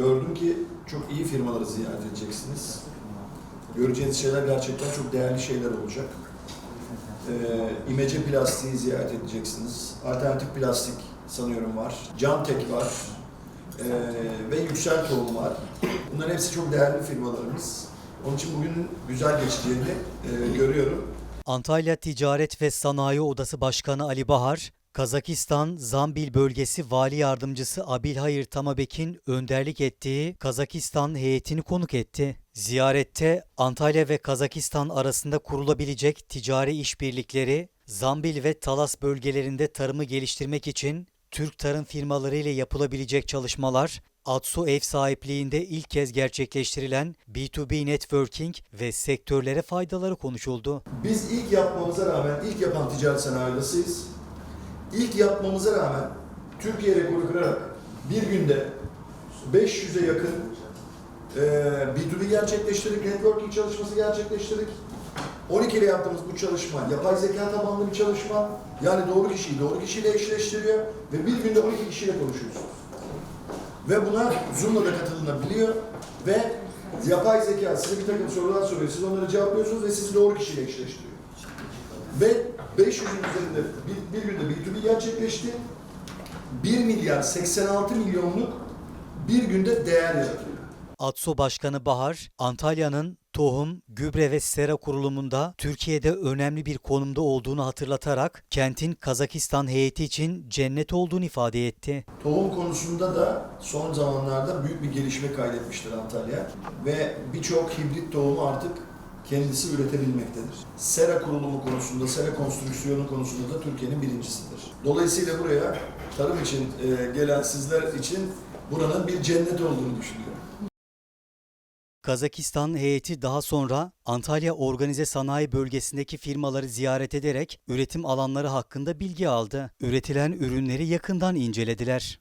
Gördüm ki çok iyi firmaları ziyaret edeceksiniz. Göreceğiniz şeyler gerçekten çok değerli şeyler olacak. Ee, İmece Plastiği ziyaret edeceksiniz. Alternatif plastik sanıyorum var. Camtek var. Ee, ve Yüksel Tohum var. Bunların hepsi çok değerli firmalarımız. Onun için bugünün güzel geçeceğini e, görüyorum. Antalya Ticaret ve Sanayi Odası Başkanı Ali Bahar, Kazakistan Zambil Bölgesi Vali Yardımcısı Abilhayır Tamabek'in önderlik ettiği Kazakistan heyetini konuk etti. Ziyarette Antalya ve Kazakistan arasında kurulabilecek ticari işbirlikleri, Zambil ve Talas bölgelerinde tarımı geliştirmek için Türk tarım firmaları ile yapılabilecek çalışmalar, Atsu ev sahipliğinde ilk kez gerçekleştirilen B2B networking ve sektörlere faydaları konuşuldu. Biz ilk yapmamıza rağmen, ilk yapan ticaret sanayi odasıyız. İlk yapmamıza rağmen Türkiye rekoru kırarak bir günde 500'e yakın e, B2B gerçekleştirdik, networking çalışması gerçekleştirdik. 12 ile yaptığımız bu çalışma yapay zeka tabanlı bir çalışma. Yani doğru kişiyi doğru kişiyle eşleştiriyor ve bir günde 12 kişiyle konuşuyorsunuz. Ve buna Zoom'la da katılınabiliyor ve yapay zeka size bir takım sorular soruyor. Siz onları cevaplıyorsunuz ve sizi doğru kişiyle eşleştiriyor. Ve 500'ün üzerinde bir, bir günde B2B gerçekleşti. 1 milyar 86 milyonluk bir günde değer yaratıyor. ATSO Başkanı Bahar, Antalya'nın tohum, gübre ve sera kurulumunda Türkiye'de önemli bir konumda olduğunu hatırlatarak kentin Kazakistan heyeti için cennet olduğunu ifade etti. Tohum konusunda da son zamanlarda büyük bir gelişme kaydetmiştir Antalya ve birçok hibrit tohumu artık kendisi üretebilmektedir. Sera kurulumu konusunda, sera konstrüksiyonu konusunda da Türkiye'nin birincisidir. Dolayısıyla buraya tarım için e, gelen sizler için buranın bir cennet olduğunu düşünüyorum. Kazakistan heyeti daha sonra Antalya Organize Sanayi Bölgesi'ndeki firmaları ziyaret ederek üretim alanları hakkında bilgi aldı. Üretilen ürünleri yakından incelediler.